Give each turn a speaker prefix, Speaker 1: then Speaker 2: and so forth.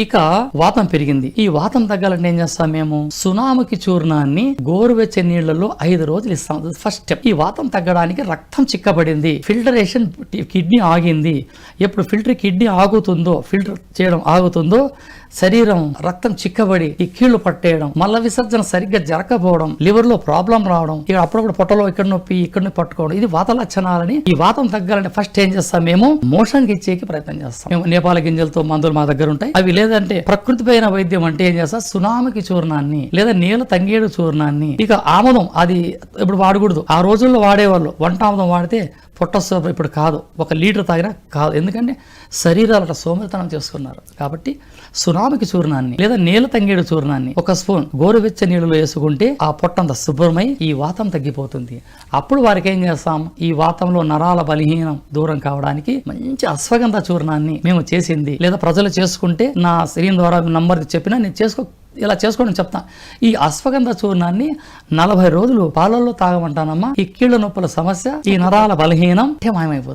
Speaker 1: ఇక వాతం పెరిగింది. ఈ వాతం తగ్గాలంటే ఏం చేస్తాం మేము? సునాముకి చూర్ణాన్ని గోరువెచ్చని నీళ్ళలో ఐదు రోజులు ఇస్తాం. ఫస్ట్ స్టెప్ ఈ వాతం తగ్గడానికి రక్తం చిక్కబడింది. ఫిల్టరేషన్ కిడ్నీ ఆగింది. ఎప్పుడు ఫిల్టర్ కిడ్నీ ఆగుతుందో ఫిల్టర్ చేయడం ఆగుతుందో శరీరం రక్తం చిక్కబడి ఈ కీళ్ళు పట్టేయడం మల విసర్జన సరిగ్గా జరగకపోవడం లివర్లో ప్రాబ్లం రావడం ఇక అప్పుడప్పుడు పొట్టలో ఇక్కడ నొప్పి ఇక్కడ నొప్పి పట్టుకోవడం ఇది వాత లక్షణాలని ఈ వాతం తగ్గాలంటే ఫస్ట్ ఏం చేస్తాం మేము? మోషన్ ఇచ్చేకి ప్రయత్నం చేస్తాం. మేము నేపాల గింజలతో మందులు మా దగ్గర ఉంటాయి. అవి లేదంటే ప్రకృతి పైన వైద్యం అంటే ఏం చేస్తాం? సునామికి చూర్ణాన్ని లేదా నీళ్ళ తంగేడు చూర్ణాన్ని. ఇక ఆమదం అది ఇప్పుడు వాడకూడదు. ఆ రోజుల్లో వాడేవాళ్ళు. వంట ఆమదం వాడితే పొట్ట ఇప్పుడు కాదు. ఒక లీటర్ తాగినా కాదు. ఎందుకంటే శరీరాలు సోమతనం సోమరితనం చేసుకున్నారు. కాబట్టి సునామికి చూర్ణాన్ని లేదా నీళ్ళ తంగేడు చూర్ణాన్ని ఒక స్పూన్ గోరువెచ్చ నీళ్ళలో వేసుకుంటే ఆ పొట్టంత శుభ్రమై ఈ వాతం తగ్గిపోతుంది. అప్పుడు వారికి ఏం చేస్తాం? ఈ వాతంలో నరాల బలహీనం దూరం కావడానికి మంచి అశ్వగంధ చూర్ణాన్ని మేము చేసింది. లేదా ప్రజలు చేసుకుంటే నా శరీరం ద్వారా నంబర్ చెప్పినా నేను చేసుకో ఇలా చేసుకోండి చెప్తా. ఈ అశ్వగంధ చూర్ణాన్ని నలభై రోజులు పాలల్లో తాగమంటానమ్మా. ఈ కీళ్ళ నొప్పుల సమస్య ఈ నరాల బలహీనం మాయమైపోతుంది